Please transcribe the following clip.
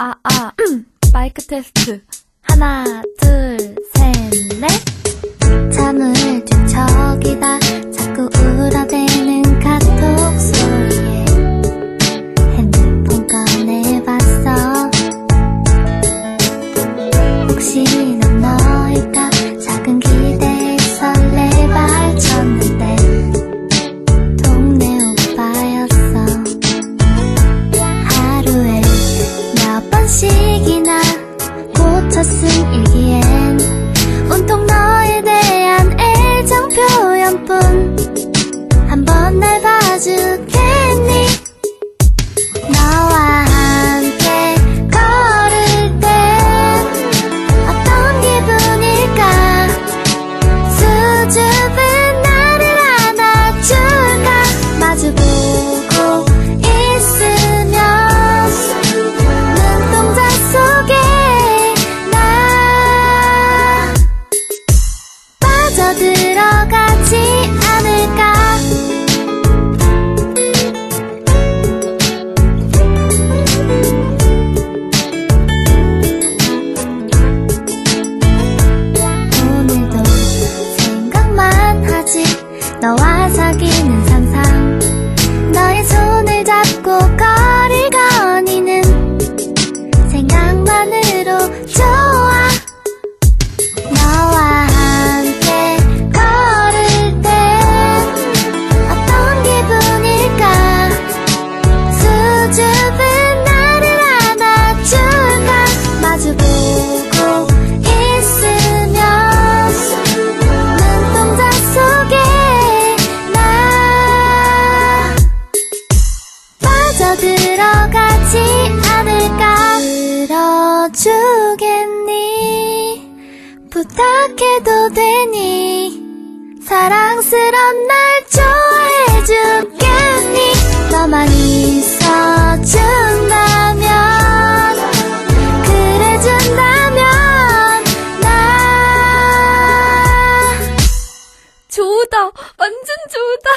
아, 아, 마이크 테스트. 하나, 둘, 일기엔 온통 너에 대한 애정 표현뿐 너와 사귀는 상상. 너의 손 저 들어가지 않을까? 들어주겠니? 부탁해도 되니? 사랑스런 날 좋아해주겠니? 너만 있어준다면 그래준다면 나 좋다. 완전 좋다.